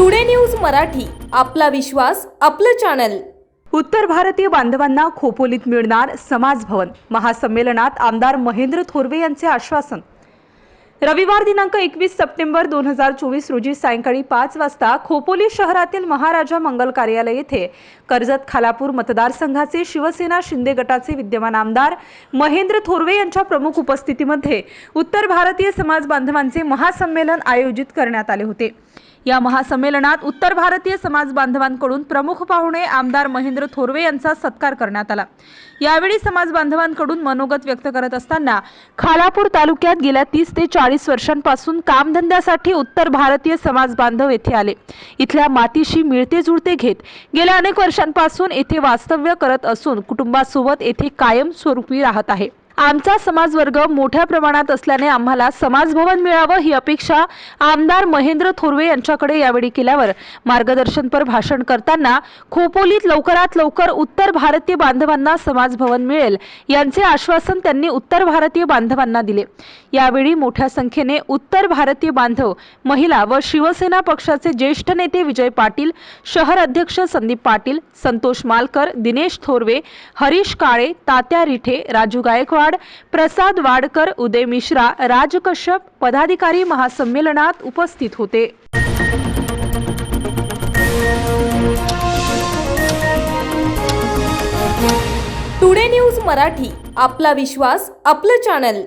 Today news Marathi आपला विश्वास आपलं channel. उत्तर भारतीय बांधवांना खोपोलीत मिळणार समाज भवन महासंमेलनात आमदार महेंद्र थोरवे यांचे आश्वासन. रविवार दिनांक एकवीस सप्टेंबर दोन हजार चोवीस रोजी सायंकाळी पाच वाजता खोपोली शहरातील महाराजा मंगल कार्यालय येथे कर्जत खालापूर मतदारसंघाचे शिवसेना शिंदे गटाचे विद्यमान आमदार महेंद्र थोरवे यांच्या प्रमुख उपस्थितीमध्ये उत्तर भारतीय समाज बांधवांचे महासंमेलन आयोजित करण्यात आले होते. या महासंमेलनात उत्तर भारतीय समाज बांधवांकडून प्रमुख पाहुणे आमदार महेंद्र थोरवे यांचा सत्कार करण्यात आला. यावेळी समाज बांधवांकडून मनोगत व्यक्त करत असताना खालापूर तालुक्यात गेल्या तीस ते चाळीस वर्षांपासून कामधंद्यासाठी उत्तर भारतीय समाज बांधव येथे आले. इथल्या मातीशी मिळते जुळते घेत गेल्या अनेक वर्षांपासून येथे वास्तव्य करत असून कुटुंबासोबत येथे कायमस्वरूपी राहत आहे. आमचा समाज वर्ग मोठ्या प्रमाणात असल्याने आम्हाला समाजभवन मिळावं ही अपेक्षा आमदार महेंद्र थोरवे यांच्याकडे यावेळी केल्यावर मार्गदर्शनपर भाषण करताना खोपोलीत लवकरात लवकर उत्तर भारतीय बांधवांना समाजभवन मिळेल यांचे आश्वासन त्यांनी उत्तर भारतीय बांधवांना दिले. यावेळी मोठ्या संख्येने उत्तर भारतीय बांधव महिला व शिवसेना पक्षाचे ज्येष्ठ नेते विजय पाटील शहर अध्यक्ष संदीप पाटील संतोष मालकर दिनेश थोरवे हरीश काळे तात्या रिठे राजू गायकवाड प्रसाद वाडकर उदय मिश्रा राज कश्यप पदाधिकारी महासंमेलनात उपस्थित होते. टुडे न्यूज मराठी आपला विश्वास आपलं चॅनल.